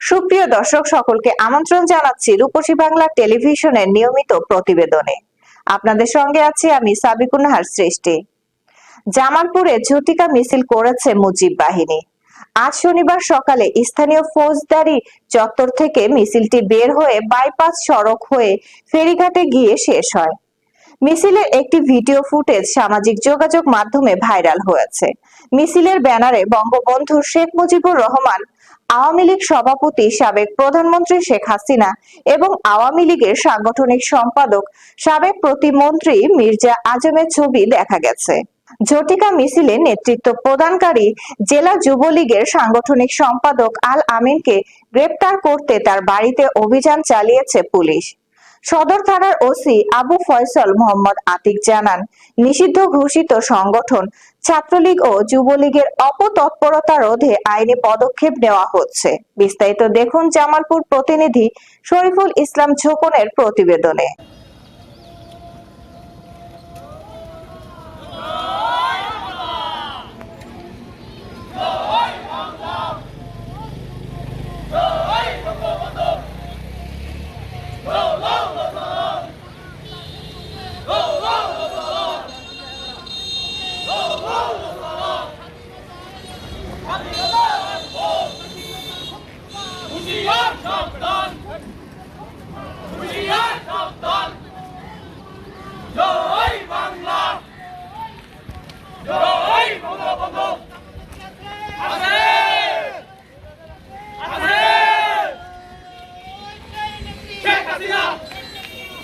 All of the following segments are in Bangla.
সুপ্রিয় দর্শক, সকলকে আমন্ত্রণ জানাচ্ছি রূপসী বাংলা টেলিভিশনের নিয়মিত প্রতিবেদনে। আপনাদের সঙ্গে আছি আমি সাবিকুন নাহার সৃষ্টি। জামালপুরে ঝটিকা মিছিল করেছে মুজিব বাহিনী। আজ শনিবার সকালে স্থানীয় ফৌজদারি চত্বর থেকে মিছিলটি বের হয়ে বাইপাস সড়ক হয়ে ফেরিঘাটে গিয়ে শেষ হয়। মিছিলের একটি ভিডিও ফুটেজ সামাজিক যোগাযোগ মাধ্যমে ভাইরাল হয়েছে। মিছিলের ব্যানারে বঙ্গবন্ধু শেখ মুজিবুর রহমান আওয়ামী লীগ সভাপতি সাবেক প্রধানমন্ত্রী শেখ হাসিনা এবং আওয়ামী লীগের সাংগঠনিক সম্পাদক সাবেক প্রতিমন্ত্রী মির্জা আজমের ছবি দেখা গেছে। ঝটিকা মিছিলে নেতৃত্ব প্রদানকারী জেলা যুবলীগের সাংগঠনিক সম্পাদক আল আমিনকে গ্রেপ্তার করতে তার বাড়িতে অভিযান চালিয়েছে পুলিশ। সদর থানার ওসি আবু ফয়সল মোহাম্মদ আতিক জানান, নিষিদ্ধ ঘোষিত সংগঠন ছাত্রলীগ ও যুবলীগের অপতৎপরতা রোধে আইনে পদক্ষেপ নেওয়া হচ্ছে। বিস্তারিত দেখুন জামালপুর প্রতিনিধি শরীফুল ইসলাম ঝোকনের প্রতিবেদনে হুঁশিয়ার সাবধান হুঁশিয়ার সাবধান জয় বাংলা জয় বঙ্গবন্ধু আছে আছে শেখ হাসিনা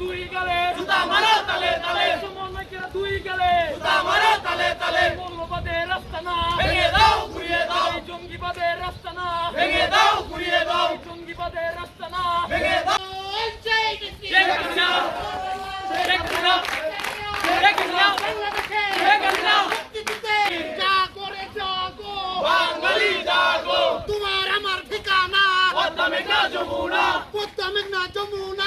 দুই গেলে জুতা মারা তালে তালে। সমন্বয়কের দুই গেলে জুতা মারা তালে তালে। মৌলবাদের রাস্তা না। ভেঙে দাও ঘুরিয়ে দাও। জঙ্গিবাদের রাস্তা না। ভেঙে দাও ঘুরিয়ে দাও। জঙ্গিবাদের রাস্তা না। ভেঙে দাও। শেখ হাসিনা শেখ হাসিনা শেখ হাসিনা শেখ হাসিনা বাঙালি জাগো তোমার আমার ঠিকানা। পদ্মা মেঘনা যমুনা। পদ্মা মেঘনা যমুনা।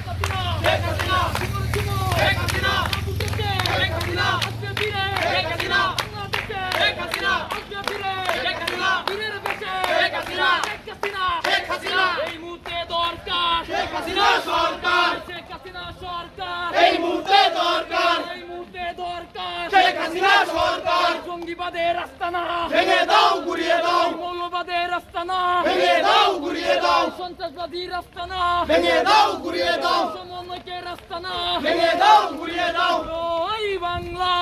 হাসিনা সরকার। শেখ হাসিনা সরকার। এই মুহূর্তে দরকার। এই মুহূর্তে দরকার। শেখ হাসিনা সরকার। জঙ্গিবাদের আস্তানা ভেঙে দাও গুড়িয়ে দাও। মৌলবাদের আস্তানা ভেঙে দাও গুড়িয়ে দাও। সন্ত্রাসবাদীর আস্তানা ভেঙে দাও গুড়িয়ে দাও। সমন্বয়কের আস্তানা ভেঙে দাও গুড়িয়ে দাও। জয় বাংলা।